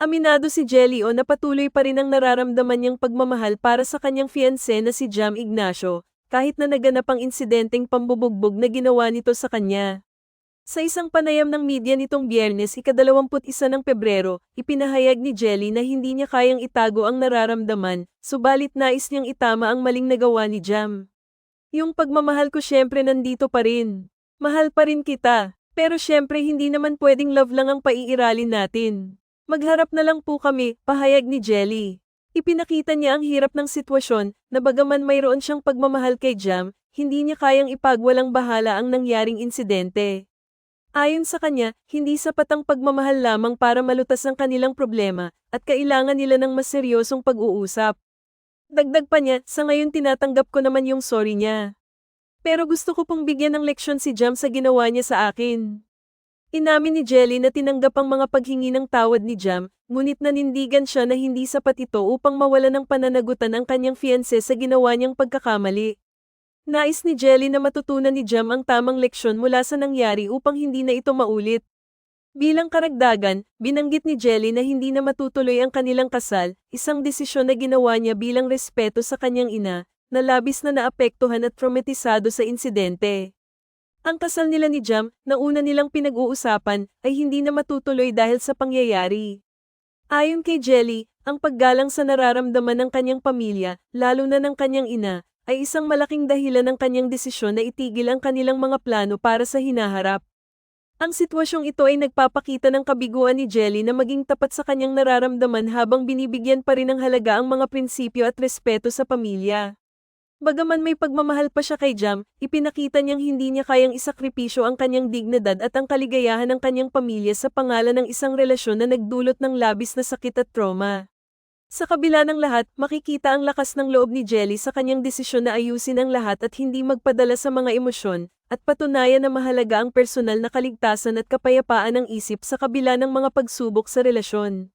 Aminado si Jelly o na patuloy pa rin ang nararamdaman niyang pagmamahal para sa kanyang fiancé na si Jam Ignacio, kahit na naganap ang insidenteng pambubugbog na ginawa nito sa kanya. Sa isang panayam ng media nitong biyernes ikadalawamput isa ng Pebrero, ipinahayag ni Jelly na hindi niya kayang itago ang nararamdaman, subalit nais niyang itama ang maling nagawa ni Jam. Yung pagmamahal ko syempre nandito pa rin. Mahal pa rin kita, pero syempre hindi naman pwedeng love lang ang paiiralin natin. Magharap na lang po kami, pahayag ni Jelly. Ipinakita niya ang hirap ng sitwasyon, na bagaman mayroon siyang pagmamahal kay Jam, hindi niya kayang ipagwalang bahala ang nangyaring insidente. Ayon sa kanya, hindi sapat ang pagmamahal lamang para malutas ang kanilang problema, at kailangan nila ng mas seryosong pag-uusap. Dagdag pa niya, sa ngayon tinatanggap ko naman yung sorry niya. Pero gusto ko pong bigyan ng leksyon si Jam sa ginawa niya sa akin. Inamin ni Jelly na tinanggap ang mga paghingi ng tawad ni Jam, ngunit nanindigan siya na hindi sapat ito upang mawala ng pananagutan ang kanyang fiancé sa ginawa niyang pagkakamali. Nais ni Jelly na matutunan ni Jam ang tamang leksyon mula sa nangyari upang hindi na ito maulit. Bilang karagdagan, binanggit ni Jelly na hindi na matutuloy ang kanilang kasal, isang desisyon na ginawa niya bilang respeto sa kanyang ina, na labis na naapektuhan at traumatisado sa insidente. Ang kasal nila ni Jam, na una nilang pinag-uusapan, ay hindi na matutuloy dahil sa pangyayari. Ayon kay Jelly, ang paggalang sa nararamdaman ng kanyang pamilya, lalo na ng kanyang ina, ay isang malaking dahilan ng kanyang desisyon na itigil ang kanilang mga plano para sa hinaharap. Ang sitwasyong ito ay nagpapakita ng kabiguan ni Jelly na maging tapat sa kanyang nararamdaman habang binibigyan pa rin ng halaga ang mga prinsipyo at respeto sa pamilya. Bagaman may pagmamahal pa siya kay Jam, ipinakita niyang hindi niya kayang isakripisyo ang kanyang dignidad at ang kaligayahan ng kanyang pamilya sa pangalan ng isang relasyon na nagdulot ng labis na sakit at trauma. Sa kabila ng lahat, makikita ang lakas ng loob ni Jelly sa kanyang desisyon na ayusin ang lahat at hindi magpadala sa mga emosyon, at patunayan na mahalaga ang personal na kaligtasan at kapayapaan ng isip sa kabila ng mga pagsubok sa relasyon.